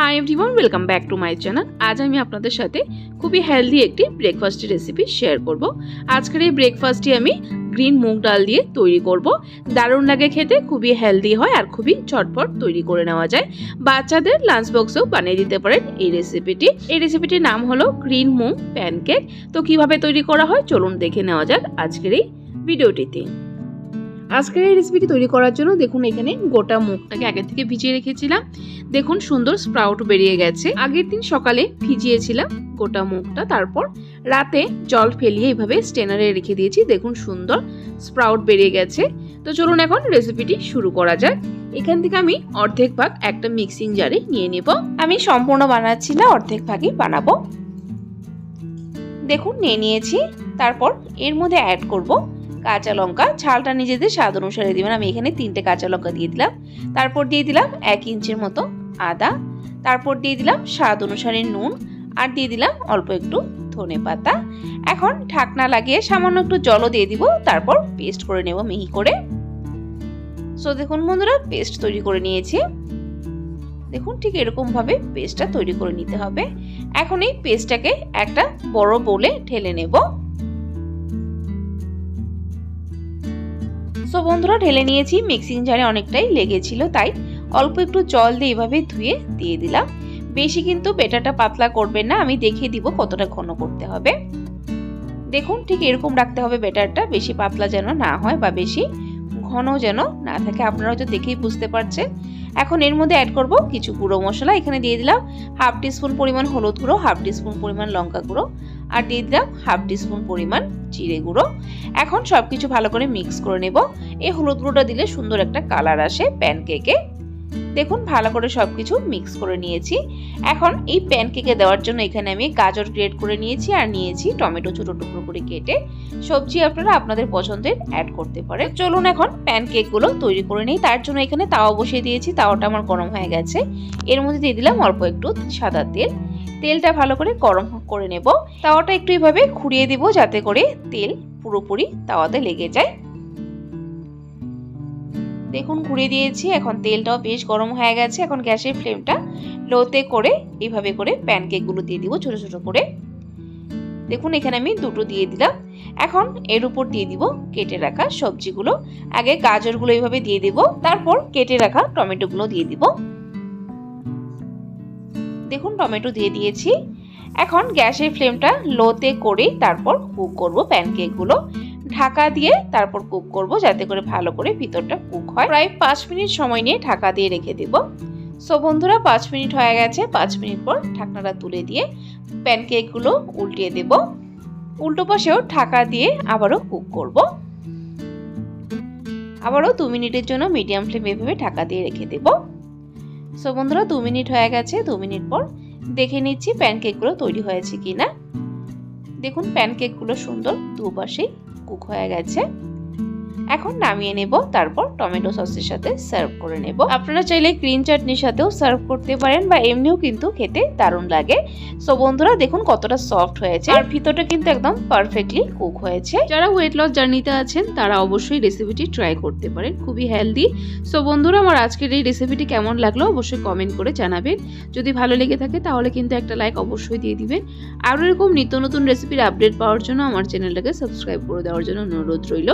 Hi everyone welcome back to my channel আজ আমি আপনাদের সাথে খুবই হেলদি একটি ব্রেকফাস্টের রেসিপি শেয়ার করব। আজকের এই ব্রেকফাস্টটি আমি গ্রিন মুগ ডাল দিয়ে তৈরি করব। দারুণ লাগে খেতে, খুবই হেলদি হয় আর খুবই চটপট তৈরি করে নেওয়া যায়। বাচ্চাদের লাঞ্চ বক্সেও বানিয়ে দিতে পারেন এই রেসিপিটি এই রেসিপিটির নাম হলো গ্রিন মুগ প্যানকেক তো কীভাবে তৈরি করা হয় চলুন দেখে নেওয়া যাক আজকের এই ভিডিওটিতে আজকের এই রেসিপিটি তৈরি করার জন্য দেখুন এখানে গোটা মুগটাকে আগে থেকে ভিজিয়ে রেখেছিলাম। দেখুন সুন্দর স্প্রাউট বেরিয়ে গেছে। আগের দিন সকালে ভিজিয়েছিলাম গোটা মুগটা, তারপর রাতে জল ফেলিয়ে এইভাবে স্টেনারে রেখে দিয়েছি। দেখুন সুন্দর স্প্রাউট বেরিয়ে গেছে। তো চলুন এখন রেসিপিটি শুরু করা যাক। এখান থেকে আমি অর্ধেক ভাগ একটা মিক্সিং জারে নিয়ে নেব। আমি সম্পূর্ণ বানাচ্ছি না, অর্ধেক ভাগই বানাবো। দেখুন নিয়ে নিয়েছি, তারপর এর মধ্যে অ্যাড করব কাঁচা লঙ্কা। ঝালটা নিজেদের স্বাদ অনুসারে দিবেন। আমি এখানে তিনটে কাঁচা লঙ্কা দিয়ে দিলাম। তারপর দিয়ে দিলাম এক ইঞ্চির মতো আদা। তারপর দিয়ে দিলাম স্বাদ অনুসারে নুন। আর দিয়ে দিলাম অল্প একটু ধনে পাতা। এখন ঢাকনা লাগিয়ে সামান্য একটু জলও দিয়ে দিব। তারপর পেস্ট করে নেব মিহি করে। সো দেখুন বন্ধুরা, পেস্ট তৈরি করে নিয়েছি। দেখুন ঠিক এরকমভাবে পেস্টটা তৈরি করে নিতে হবে। এখন এই পেস্টটাকে একটা বড় বোলে ঢেলে নেব। সো বন্ধুরা, ঢেলে নিয়েছি। মিক্সিং জারে অনেকটাই লেগেছিল, তাই অল্প একটু জল দিয়ে এভাবে ধুয়ে দিয়ে দিলাম। বেশি কিন্তু বেটাটা পাতলা করবেন না, আমি দেখিয়ে দিব কতটা ঘন করতে হবে। দেখুন, ঠিক এরকম রাখতে হবে বেটারটা, বেশি পাতলা যেন না হয় বা বেশি ঘন যেন না থাকে। আপনারা হয়তো দেখেই বুঝতে পারছেন। এখন এর মধ্যে অ্যাড করব কিছু গুঁড়ো মশলা, এখানে দিয়ে দিলাম হাফ টিস্পুন পরিমাণ হলুদ গুঁড়ো হাফ টিস্পুন পরিমাণ লঙ্কা গুঁড়ো আর দিয়ে দিলাম হাফ টিস্পুন পরিমাণ জিরে গুঁড়ো। এখন সব কিছু ভালো করে মিক্স করে নেব। এই হলুদ গুঁড়োটা দিলে সুন্দর একটা কালার আসে প্যানকেকে দেখুন, ভালো করে সব কিছু মিক্স করে নিয়েছি। এখন এই প্যানকেকে দেওয়ার জন্য এখানে আমি গাজর গ্রেড করে নিয়েছি আর নিয়েছি টমেটো ছোটো টুকরো করে কেটে। সবজি আপনারা আপনাদের পছন্দের অ্যাড করতে পারে চলুন এখন প্যানকেকগুলো তৈরি করে নিই। তার জন্য এখানে তাওয়া বসিয়ে দিয়েছি। তাওয়াটা আমার গরম হয়ে গেছে। এর মধ্যে দিয়ে দিলাম অল্প একটু সাদা তেল। তেলটা ভালো করে গরম করে নেব। তাওয়াটা একটু এইভাবে খুঁড়িয়ে দিব যাতে করে তেল পুরোপুরি তাওয়াতে লেগে যায়। দেখুন ঘুরিয়ে দিয়েছি। এখন তেলটাও বেশ গরম হয়ে গেছে। এখন গ্যাসের ফ্লেমটা লোতে করে এইভাবে করে প্যানকেকগুলো দিয়ে দিব ছোট ছোট করে। দেখুন, এখানে আমি দুটো দিয়ে দিলাম। এখন এর উপর দিয়ে দিব কেটে রাখা সবজিগুলো। আগে গাজরগুলো এইভাবে দিয়ে দিব, তারপর কেটে রাখা টমেটোগুলো দিয়ে দিব। দেখুন, টমেটো দিয়ে দিয়েছি। এখন গ্যাসের ফ্লেমটা লোতে করে তারপর কুক করব প্যানকেকগুলো। ঢাকা দিয়ে তারপর কুক করব যাতে করে ভালো করে ভিতরটা কুক হয়। প্রায় পাঁচ মিনিট সময় নিয়ে ঢাকা দিয়ে রেখে দেব। সো বন্ধুরা, পাঁচ মিনিট হয়ে গেছে। পাঁচ মিনিট পর ঢাকনাটা তুলে দিয়ে প্যানকেকগুলো উল্টিয়ে দেব। উল্টো পাশেও ঢাকা দিয়ে আবারও কুক করব। আবারও দু মিনিটের জন্য মিডিয়াম ফ্লেম এভাবে ঢাকা দিয়ে রেখে দেব। সো বন্ধুরা, দু মিনিট হয়ে গেছে। দু মিনিট পর দেখে নিচ্ছি প্যানকেকগুলো তৈরি হয়েছে কিনা। দেখুন প্যানকেকগুলো সুন্দর দুপাশেই কুক হয়ে গেছে। এখন নামিয়ে নেব তারপর টমেটো সসের সাথে সার্ভ করে নেব। আপনারা চাইলে গ্রিন চাটনির সাথেও সার্ভ করতে পারেন বা এমনিও কিন্তু খেতে দারুণ লাগে। সো বন্ধুরা দেখুন কতটা সফট হয়েছে। আর ভিতরটা কিন্তু একদম পারফেক্টলি কুক হয়েছে। যারা ওয়েট লস জার্নিতে আছেন তারা অবশ্যই রেসিপিটি ট্রাই করতে পারেন। খুবই হেলদি সো বন্ধুরা আমার আজকের এই রেসিপিটি কেমন লাগল অবশ্যই কমেন্ট করে জানাবেন। যদি ভালো লেগে থাকে তাহলে কিন্তু একটা লাইক অবশ্যই দিয়ে দিবেন। আরও এরকম নিত্য নতুন রেসিপির আপডেট পাওয়ার জন্য আমার চ্যানেলটাকে সাবস্ক্রাইব করে দেওয়ার জন্য অনুরোধ রইল।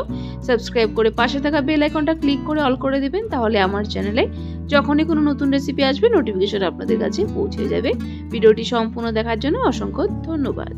সাবস্ক্রাইব করে পাশে থাকা বেল আইকনটা ক্লিক করে অল করে দিবেন, তাহলে আমার চ্যানেলে যখনই কোনো নতুন রেসিপি আসবে নোটিফিকেশন আপনাদের কাছে পৌঁছে যাবে। ভিডিওটি সম্পূর্ণ দেখার জন্য অসংখ্য ধন্যবাদ।